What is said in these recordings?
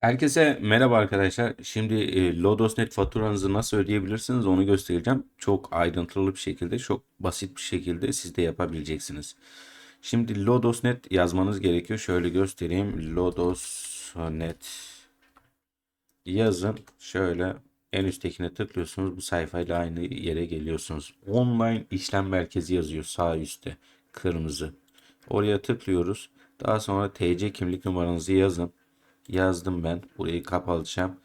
Herkese merhaba arkadaşlar. Şimdi e, Lodos.net faturanızı nasıl ödeyebilirsiniz onu göstereceğim. Çok ayrıntılı bir şekilde, çok basit bir şekilde siz de yapabileceksiniz. Şimdi Lodos.net yazmanız gerekiyor. Şöyle göstereyim. Lodos.net yazın. Şöyle en üsttekine tıklıyorsunuz. Bu sayfayla aynı yere geliyorsunuz. Online işlem merkezi yazıyor sağ üstte. Kırmızı. Oraya tıklıyoruz. Daha sonra TC kimlik numaranızı yazın yazdım ben. Burayı kapatacağım.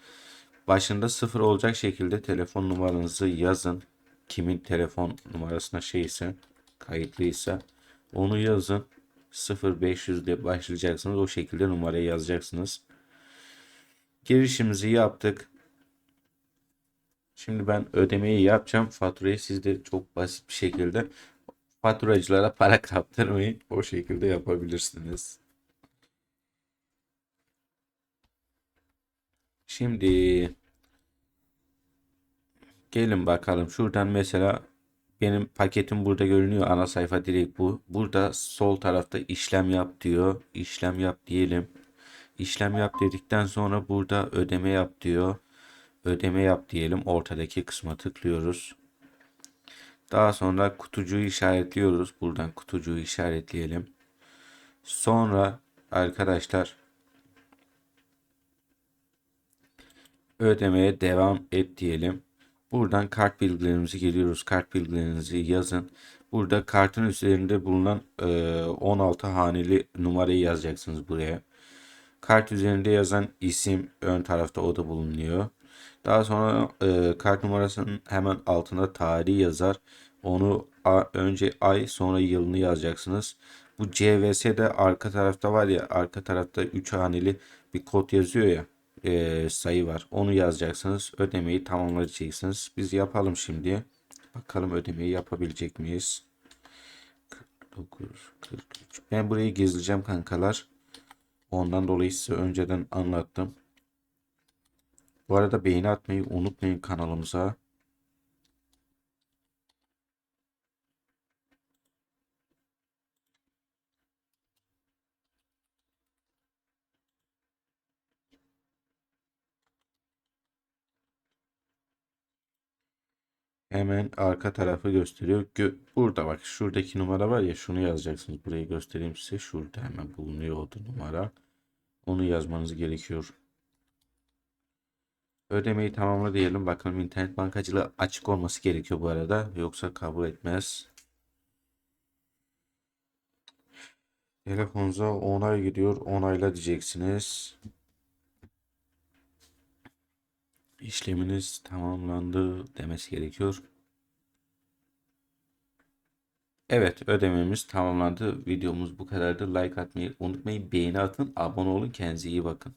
Başında sıfır olacak şekilde telefon numaranızı yazın. Kimin telefon numarasına şeyse kayıtlıysa onu yazın. 0500 diye başlayacaksınız. O şekilde numarayı yazacaksınız. Girişimizi yaptık. Şimdi ben ödemeyi yapacağım. Faturayı siz de çok basit bir şekilde faturacılara para kaptırmayın. O şekilde yapabilirsiniz. Şimdi gelin bakalım. Şuradan mesela benim paketim burada görünüyor. Ana sayfa direkt bu. Burada sol tarafta işlem yap diyor. İşlem yap diyelim. İşlem yap dedikten sonra burada ödeme yap diyor. Ödeme yap diyelim. Ortadaki kısma tıklıyoruz. Daha sonra kutucuğu işaretliyoruz. Buradan kutucuğu işaretleyelim. Sonra arkadaşlar ödemeye devam et diyelim. Buradan kart bilgilerimizi giriyoruz. Kart bilgilerinizi yazın. Burada kartın üzerinde bulunan e, 16 haneli numarayı yazacaksınız buraya. Kart üzerinde yazan isim ön tarafta o da bulunuyor. Daha sonra e, kart numarasının hemen altına tarihi yazar. Onu a, önce ay sonra yılını yazacaksınız. Bu CVS'de arka tarafta var ya arka tarafta 3 haneli bir kod yazıyor ya e, sayı var. Onu yazacaksınız. Ödemeyi tamamlayacaksınız. Biz yapalım şimdi. Bakalım ödemeyi yapabilecek miyiz? 49, 43. Ben burayı gizleyeceğim kankalar. Ondan dolayı size önceden anlattım. Bu arada beğeni atmayı unutmayın kanalımıza. Hemen arka tarafı gösteriyor. Gö Burada bak şuradaki numara var ya şunu yazacaksınız. Burayı göstereyim size. Şurada hemen bulunuyor o numara. Onu yazmanız gerekiyor. Ödemeyi tamamla diyelim. Bakalım internet bankacılığı açık olması gerekiyor bu arada. Yoksa kabul etmez. Telefonunuza onay gidiyor. Onayla diyeceksiniz. İşleminiz tamamlandı demesi gerekiyor. Evet ödememiz tamamlandı. Videomuz bu kadardı. Like atmayı unutmayın. Beğeni atın. Abone olun. Kendinize iyi bakın.